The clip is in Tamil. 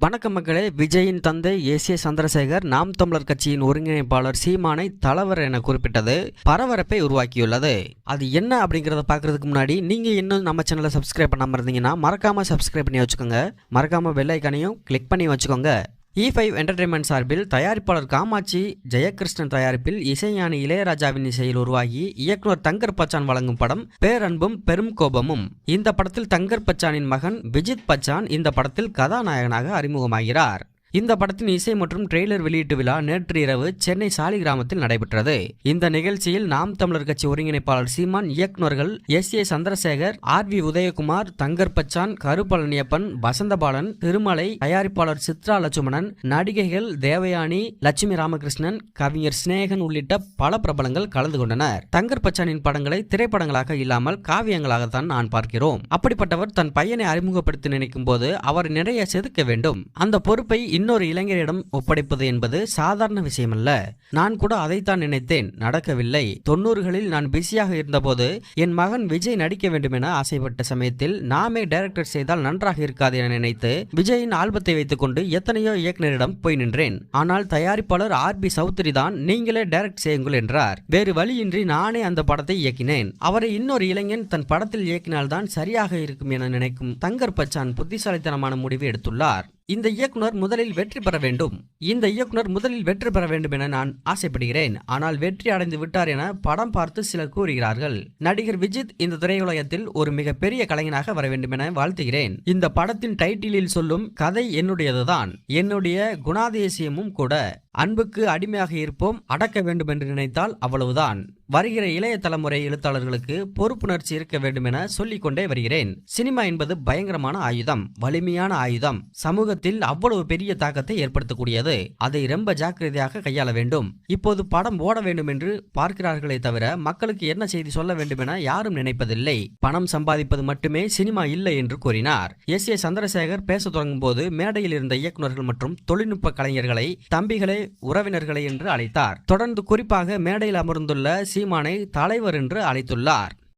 வணக்கம் மக்களே விஜயின் தந்தை ஏசிய சந்திரசேகர் நாம் தமிழர் கட்சியின் ஒருங்கிணைப்பாளர் சீமானை தலைவர் என குறிப்பிட்டது பரபரப்பை உருவாக்கியுள்ளது. அது என்ன அப்படிங்கிறத பார்க்கறதுக்கு முன்னாடி நீங்க இன்னும் நம்ம சேனலை சப்ஸ்கிரைப் பண்ணாம இருந்தீங்கன்னா மறக்காம சப்ஸ்கிரைப் பண்ணி வச்சுக்கோங்க. மறக்காம பெல் ஐக்கானையும் கிளிக் பண்ணி வச்சுக்கோங்க. இ ஃபைவ் என்டர்டைன்மெண்ட் சார்பில் தயாரிப்பாளர் காமாட்சி ஜெயகிருஷ்ணன் தயாரிப்பில் இசைஞானி இளையராஜாவின் இசையில் உருவாகி இயக்குனர் தங்கர் பச்சான் வழங்கும் படம் பேரன்பும் பெரும் கோபமும். இந்த படத்தில் தங்கர் பச்சானின் மகன் விஜித் பச்சான் இந்த படத்தில் கதாநாயகனாக அறிமுகமாகிறார். இந்த படத்தின் இசை மற்றும் ட்ரெய்லர் வெளியீட்டு விழா நேற்று இரவு சென்னை சாலிகிராமத்தில் நடைபெற்றது. இந்த நிகழ்ச்சியில் நாம் தமிழர் கட்சி ஒருங்கிணைப்பாளர் சீமான் இயக்குநர்கள் S. A. Chandrasekhar R. V. Udhayakumar Thangar Bachan Vasanthabalan Thirumalai தயாரிப்பாளர் சித்ரா லட்சுமணன் நடிகைகள் தேவயானி லட்சுமி ராமகிருஷ்ணன் கவிஞர் சிநேகன் உள்ளிட்ட பல பிரபலங்கள் கலந்து கொண்டனர். தங்கர் பச்சானின் படங்களை திரைப்படங்களாக இல்லாமல் காவியங்களாகத்தான் நான் பார்க்கிறோம். அப்படிப்பட்டவர் தன் பையனை அறிமுகப்படுத்தி நினைக்கும் போது அவர் நிறைய செதுக்க வேண்டும். அந்த பொறுப்பை இன்னொரு இளைஞரிடம் ஒப்படைப்பது என்பது சாதாரண விஷயமல்ல. நான் கூட அதைத்தான் நினைத்தேன். நடக்கவில்லை. தொண்ணூறுகளில் நான் பிஸியாக இருந்தபோது என் மகன் விஜய் நடிக்க வேண்டும் என ஆசைப்பட்ட சமயத்தில் நாமே டைரக்டர் செய்தால் நன்றாக இருக்காது என நினைத்து விஜயின் ஆல்பத்தை வைத்துக்கொண்டு எத்தனையோ இயக்குநரிடம் போய் நின்றேன். ஆனால் தயாரிப்பாளர் ஆர் பி சௌத்ரி தான் நீங்களே டைரக்ட் செய்யுங்கள் என்றார். வேறு வழியின்றி நானே அந்த படத்தை இயக்கினேன். அவரை இன்னொரு இளைஞன் தன் படத்தில் இயக்கினால்தான் சரியாக இருக்கும் என நினைக்கும் தங்கர் பச்சான் புத்திசாலித்தனமான முடிவு எடுத்துள்ளார். இந்த இயக்குனர் முதலில் வெற்றி பெற வேண்டும். இந்த இயக்குனர் முதலில் வெற்றி பெற வேண்டும் என நான் ஆசைப்படுகிறேன். ஆனால் வெற்றி அடைந்து விட்டார் என படம் பார்த்து சிலர் கூறுகிறார்கள். நடிகர் விஜித் இந்த திரையுலகத்தில் ஒரு மிகப்பெரிய கலைஞனாக வர வேண்டும் என வாழ்த்துகிறேன். இந்த படத்தின் டைட்டிலில் சொல்லும் கதை என்னுடையதுதான். என்னுடைய குணாதிசயமும் கூட. அன்புக்கு அடிமையாக இருப்போம் அடக்க வேண்டும் என்று நினைத்தால் அவ்வளவுதான். வருகிற இளைய தலைமுறை எழுத்தாளர்களுக்கு பொறுப்புணர்ச்சி இருக்க வேண்டும் என சொல்லிக் கொண்டே வருகிறேன். சினிமா என்பது பயங்கரமான ஆயுதம் வலிமையான ஆயுதம். சமூகத்தில் அவ்வளவு பெரிய தாக்கத்தை ஏற்படுத்தக்கூடியது. அதை ரொம்ப ஜாக்கிரதையாக கையாள வேண்டும். இப்போது படம் ஓட வேண்டும் என்று பார்க்கிறார்களே தவிர மக்களுக்கு என்ன செய்தி சொல்ல வேண்டும் என யாரும் நினைப்பதில்லை. பணம் சம்பாதிப்பது மட்டுமே சினிமா இல்லை என்று கூறினார். எஸ். ஏ. சந்திரசேகர் பேச தொடங்கும் போது மேடையில் இருந்த இயக்குநர்கள் மற்றும் தொழில்நுட்ப கலைஞர்களை தம்பிகளை உறவினர்களை என்று அழைத்தார். தொடர்ந்து குறிப்பாக மேடையில் அமர்ந்துள்ள சீமானை தலைவர் என்று அழைத்துள்ளார்.